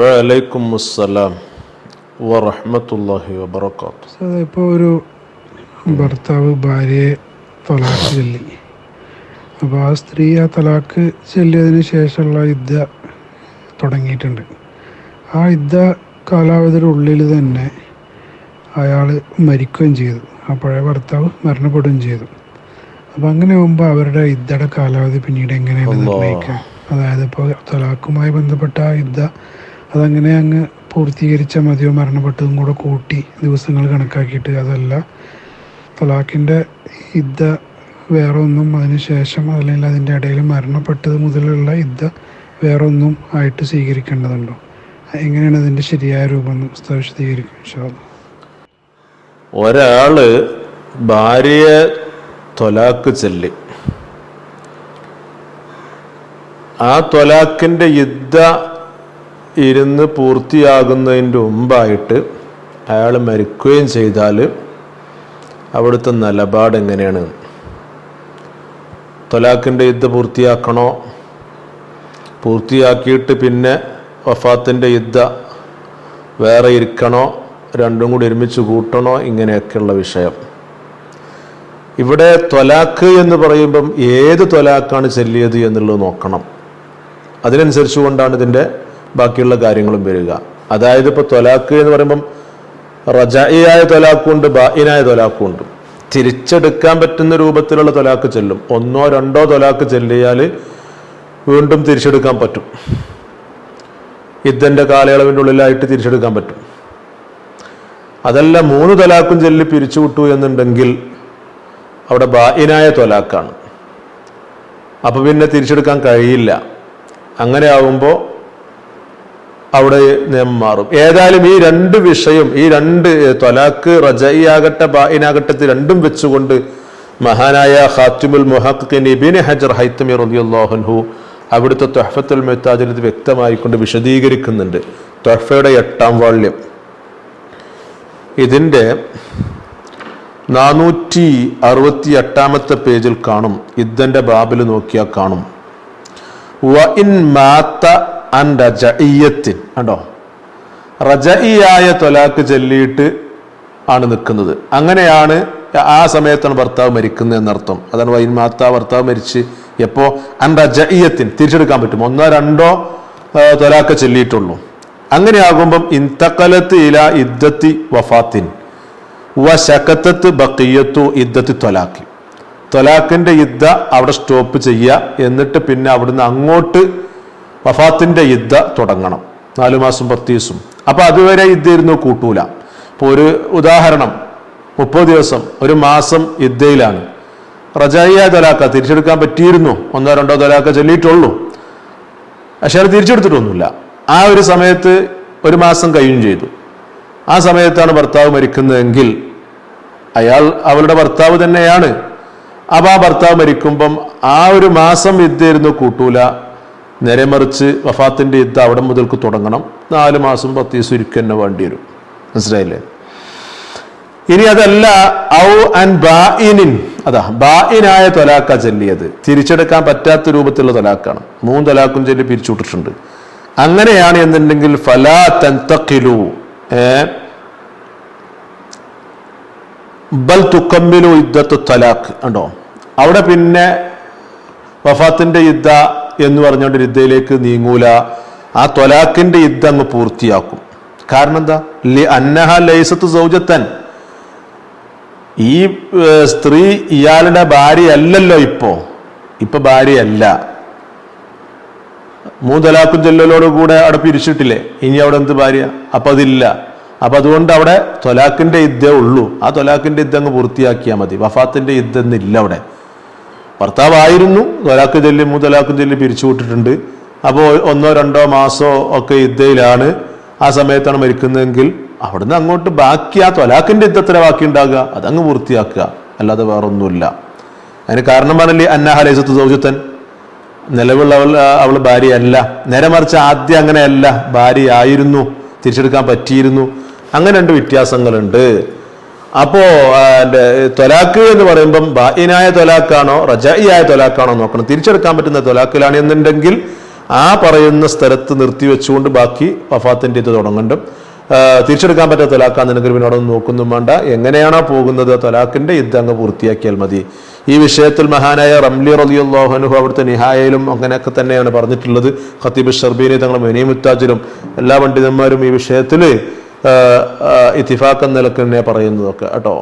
വലൈക്കും അസ്സലാം വറഹ്മത്തുള്ളാഹി വബറകാത്ത് ഇപ്പോൾ ഒരു ഭർത്താവ് ഭാര്യയെ തലാക്ക് ചൊല്ലി. അപ്പോൾ ആ സ്ത്രീ ആ തലാക്ക് ചൊല്ലിയതിന് ശേഷമുള്ള യുദ്ധ തുടങ്ങിയിട്ടുണ്ട്. ആ യുദ്ധ കാലാവധിയുടെ ഉള്ളിൽ തന്നെ അയാൾ മരിക്കുകയും ചെയ്തു. ആ പഴയ ഭർത്താവ് മരണപ്പെടുകയും ചെയ്തു. അപ്പം അങ്ങനെ ആകുമ്പോൾ അവരുടെ യുദ്ധയുടെ കാലാവധി പിന്നീട് എങ്ങനെയാണ് നിർണയിക്കുക? അതായത് ഇപ്പോൾ തലാഖുമായി ബന്ധപ്പെട്ട യുദ്ധ അതങ്ങനെ അങ്ങ് പൂർത്തീകരിച്ച മതിയോ മരണപ്പെട്ടതും കൂടെ കൂട്ടി ദിവസങ്ങൾ കണക്കാക്കിയിട്ട് അതല്ല. തലാഖിന്റെ യുദ്ധ വേറെ ഒന്നും അതിന് ശേഷം അല്ലെങ്കിൽ അതിന്റെ ഇടയിൽ മരണപ്പെട്ടത് മുതലുള്ള യുദ്ധ വേറെ ഒന്നും ആയിട്ട് സ്വീകരിക്കേണ്ടതുണ്ടോ? എങ്ങനെയാണ് അതിന്റെ ശരിയായ രൂപം എന്ന് വിശദീകരിക്കും. ഒരാൾ ഭാര്യയെ തൊലാക്ക് ചെല്ലി. ആ തൊലാക്കിന്റെ യുദ്ധ ഇരുന്ന് പൂർത്തിയാകുന്നതിന്റെ മുമ്പായിട്ട് അയാൾ മരിക്കുകയും ചെയ്താൽ അവിടുത്തെ നിലപാട് എങ്ങനെയാണ്? തൊലാക്കിന്റെ യുദ്ധ പൂർത്തിയാക്കണോ? പൂർത്തിയാക്കിയിട്ട് പിന്നെ വഫാത്തിന്റെ യുദ്ധ വേറെ ഇരിക്കണോ? രണ്ടും കൂടി ഒരുമിച്ച് കൂട്ടണോ? ഇങ്ങനെയൊക്കെയുള്ള വിഷയം. ഇവിടെ തൊലാക്ക് എന്ന് പറയുമ്പം ഏത് തൊലാക്കാണ് ചെല്ലിയത് എന്നുള്ളത് നോക്കണം. അതിനനുസരിച്ച് കൊണ്ടാണ് ഇതിന്റെ ബാക്കിയുള്ള കാര്യങ്ങളും വരിക. അതായത് ഇപ്പോൾ തൊലാക്ക് എന്ന് പറയുമ്പം റജായിയായ തൊലാക്കുണ്ട് ബായിനായ തൊലാക്കുണ്ട്. തിരിച്ചെടുക്കാൻ പറ്റുന്ന രൂപത്തിലുള്ള തൊലാക്ക് ചെല്ലും. ഒന്നോ രണ്ടോ തൊലാക്ക് ചെല്ലിയാൽ വീണ്ടും തിരിച്ചെടുക്കാൻ പറ്റും. യുദ്ധന്റെ കാലയളവിന്റെ ഉള്ളിലായിട്ട് തിരിച്ചെടുക്കാൻ പറ്റും. അതല്ല മൂന്ന് തൊലാക്കും ചെല്ലി പിരിച്ചുവിട്ടു എന്നുണ്ടെങ്കിൽ അവിടെ ബായിനായ തൊലാക്കാണ്. അപ്പോൾ പിന്നെ തിരിച്ചെടുക്കാൻ കഴിയില്ല. അങ്ങനെ ആവുമ്പോൾ അവിടെ നിയമം മാറും. ഏതായാലും ഈ രണ്ട് വിഷയം ഈ രണ്ട് തൊലാക്ക് റജയിയാകട്ടെ ബായിനാകട്ടെ ഇത് രണ്ടും വെച്ചുകൊണ്ട് മഹാനായ ഖാത്തിമുൽ മുഹഖിൻ ഇബിൻ ഹജർ ഹൈത്തമി റളിയല്ലാഹു അവിടുത്തെ തൊഹഫത്തുൽ മെത്താജിൽ ഇത് വ്യക്തമായിക്കൊണ്ട് വിശദീകരിക്കുന്നുണ്ട്. തൊഹഫയുടെ എട്ടാം വാള്യം. ഇതിന്റെ നാനൂറ്റി അറുപത്തി എട്ടാമത്തെ പേജിൽ കാണും. ഇദ്ദന്റെ ബാബിൽ നോക്കിയാൽ കാണും വ ഇൻ മാത്ത അൻ റജഇയ്യത്തിൻ കണ്ടോ? റജഇയായ തൊലാക്ക് ചൊല്ലിയിട്ട് ആണ് നിൽക്കുന്നത്. അങ്ങനെയാണ് ആ സമയത്താണ് ഭർത്താവ് മരിക്കുന്നത് എന്നർത്ഥം. അതാണ് വൈൻ മാത്ത ഭർത്താവ് മരിച്ച് എപ്പോ അൻ റജഇയ്യത്തിൻ തിരിച്ചെടുക്കാൻ പറ്റും. ഒന്നോ രണ്ടോ തൊലാക്ക് ചൊല്ലിയിട്ടുള്ളൂ. അങ്ങനെയാകുമ്പം ഇന്തക്കലത്ത് ഇല ഇദ്ദത്തി വഫാത്തിൻ. വ ശകത്തത്ത് ബക്കിയത്തു ഇദ്ദത്തി തൊലാക്കി. തൊലാഖിന്റെ യുദ്ധ അവിടെ സ്റ്റോപ്പ് ചെയ്യുക. എന്നിട്ട് പിന്നെ അവിടുന്ന് അങ്ങോട്ട് വഫാത്തിന്റെ യുദ്ധ തുടങ്ങണം. നാലു മാസം പത്ത് ദിവസം അപ്പൊ അതുവരെ യുദ്ധ ഇരുന്നു കൂട്ടൂല. ഇപ്പൊ ഒരു ഉദാഹരണം. മുപ്പത് ദിവസം ഒരു മാസം യുദ്ധയിലാണ്. റജായിയ തൊലാക്ക തിരിച്ചെടുക്കാൻ പറ്റിയിരുന്നു. ഒന്നോ രണ്ടോ തൊലാക്ക ചൊല്ലിയിട്ടുള്ളൂ. പക്ഷെ അത് തിരിച്ചെടുത്തിട്ടൊന്നുമില്ല. ആ ഒരു സമയത്ത് ഒരു മാസം കഴിയും ചെയ്തു. ആ സമയത്താണ് ഭർത്താവ് മരിക്കുന്നതെങ്കിൽ അയാൾ അവളുടെ ഭർത്താവ് തന്നെയാണ്. അപ്പൊ ആ ഭർത്താവ് മരിക്കുമ്പം ആ ഒരു മാസം യുദ്ധായിരുന്നു കൂട്ടൂല. നേരെ മറിച്ച് വഫാത്തിന്റെ യുദ്ധം അവിടെ മുതൽക്ക് തുടങ്ങണം. നാല് മാസം പത്ത് ദിവസം ഇരിക്കുക തന്നെ വേണ്ടി വരും. മനസ്സിലായില്ലേ? ഇനി അതല്ല ഔ ആൻഡ് ബാഇനിൻ. അതാ ബാഇനായ തൊലാക്ക ചൊല്ലിയത്. തിരിച്ചെടുക്കാൻ പറ്റാത്ത രൂപത്തിലുള്ള തൊലാക്കാണ്. മൂന്ന് തൊലാക്കും ചൊല്ലി പിരിച്ചുവിട്ടിട്ടുണ്ട്. അങ്ങനെയാണ് എന്നുണ്ടെങ്കിൽ ഫലാ തന്തഖിലു ഏ? ബൽ തുക്കമ്മിലു യുദ്ധത്തു തലാഖ് ഉണ്ടോ അവിടെ പിന്നെ വഫാത്തിന്റെ യുദ്ധ എന്ന് പറഞ്ഞുകൊണ്ട് യുദ്ധയിലേക്ക് നീങ്ങൂല. ആ തൊലാഖിന്റെ യുദ്ധം അങ്ങ് പൂർത്തിയാക്കും. കാരണം എന്താ? ലി അന്നഹ ലൈസത്ത് സൗജത്തൻ. ഈ സ്ത്രീ ഇയാളുടെ ഭാര്യയല്ലല്ലോ ഇപ്പോ. ഇപ്പൊ ഭാര്യയല്ല. മൂതലാക്കും ചെല്ലലോട് കൂടെ അവിടെ പിരിച്ചിട്ടില്ലേ? ഇനി അവിടെ എന്ത് ഭാര്യ? അപ്പൊ അതില്ല. അപ്പൊ അതുകൊണ്ട് അവിടെ തൊലാക്കിന്റെ യുദ്ധേ ഉള്ളൂ. ആ തൊലാക്കിന്റെ യുദ്ധം അങ്ങ് പൂർത്തിയാക്കിയാൽ മതി. വഫാത്തിന്റെ യുദ്ധം ഇല്ല അവിടെ. ഭർത്താവായിരുന്നു. തൊലാക്ക് ചൊല്ലി മൂതലാക്കും ചൊല്ലി പിരിച്ചു വിട്ടിട്ടുണ്ട് അപ്പോൾ ഒന്നോ രണ്ടോ മാസോ ഒക്കെ യുദ്ധയിലാണ് ആ സമയത്താണ് മരിക്കുന്നതെങ്കിൽ അവിടുന്ന് അങ്ങോട്ട് ബാക്കി ആ തൊലാക്കിന്റെ യുദ്ധത്തിന് ബാക്കി ഉണ്ടാകുക അതങ്ങ് പൂർത്തിയാക്കുക. അല്ലാതെ വേറൊന്നുമില്ല. അതിന് കാരണമാണല്ലേ അന്നാഹലേസത്ത് സൗജത്തൻ നിലവിലുള്ള അവൾ അവൾ ഭാര്യയല്ല. നേരെ മറിച്ച് ആദ്യം അങ്ങനെയല്ല. ഭാര്യയായിരുന്നു തിരിച്ചെടുക്കാൻ പറ്റിയിരുന്നു. അങ്ങനെ രണ്ട് വ്യത്യാസങ്ങളുണ്ട്. അപ്പോ തൊലാക്ക് എന്ന് പറയുമ്പം ബായിനായ തൊലാക്കാണോ റജായിയായ തൊലാക്കാണോ നോക്കണം. തിരിച്ചെടുക്കാൻ പറ്റുന്ന തൊലാക്കിലാണ് എന്നുണ്ടെങ്കിൽ ആ പറയുന്ന സ്ഥലത്ത് നിർത്തിവെച്ചുകൊണ്ട് ബാക്കി വഫാത്തിന്റെ ഇത് തുടങ്ങുന്നുണ്ട് ആ, തിരിച്ചെടുക്കാൻ പറ്റാത്ത തൊലാക്കാൻ നിനക്ക് പിന്നോട് നോക്കൊന്നും വേണ്ട. എങ്ങനെയാണോ പോകുന്നത് തൊലാക്കിന്റെ ഇത് അങ്ങ് പൂർത്തിയാക്കിയാൽ മതി. ഈ വിഷയത്തിൽ മഹാനായ റംലി റലിയുള്ളാഹുനുഹു അവിടുത്തെ നിഹായയിലും അങ്ങനെയൊക്കെ തന്നെയാണ് പറഞ്ഞിട്ടുള്ളത്. ഖത്തീബ് ഷർബീനി തങ്ങൾ മെനീമുത്താജിലും എല്ലാ പണ്ഡിതന്മാരും ഈ വിഷയത്തിൽ ഇത്തിഫാക്ക് എന്ന നിലയ്ക്ക് തന്നെ പറയുന്നതൊക്കെ കേട്ടോ.